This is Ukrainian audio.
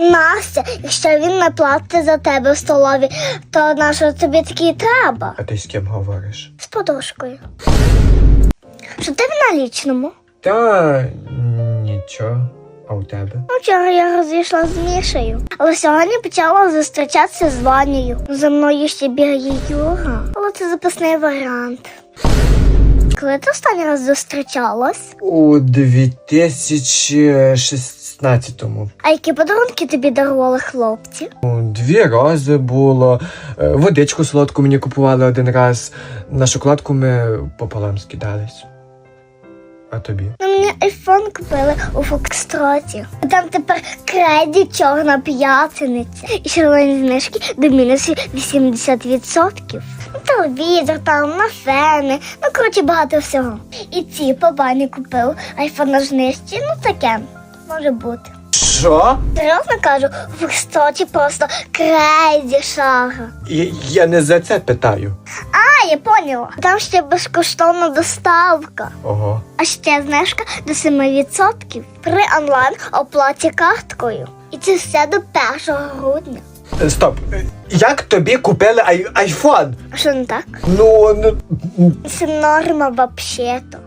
Настя, якщо він не платить за тебе в столові, то на що тобі такий треба? А ти з ким говориш? З подушкою. Що ти в налічному? Та нічого. А у тебе? Ну, Вчора я розійшла з Мішею, але сьогодні почала зустрічатися з Ванією. За мною ще бігає Юра, але це запасний варіант. Коли ти останній раз зустрічалась? У 2016-му. А які подарунки тобі дарували хлопці? Ну, Дві рази було. Е, Водичку солодку мені купували один раз. На шоколадку ми пополам скидались. А тобі? Ну, мені айфон купили у Фокстроті. Там тепер креді чорна п'ятниця і шалені знижки до мінус 80%. Ну, Телевізор, там, на фени, ну коротше багато всього. І ці бабані купив айфон на знижці, ну таке може бути. Що? Серйозно кажу, у Фокстроті просто крейзі шага. Я, я не за це питаю. А, я поняла. Там ще безкоштовна доставка. Ого. А ще знижка до 7% при онлайн оплаті карткою. І це все до 1 грудня. Е, Стоп. Е, Як тобі купили ай- айфон? А що не так? Ну, ну Це норма вообще-то.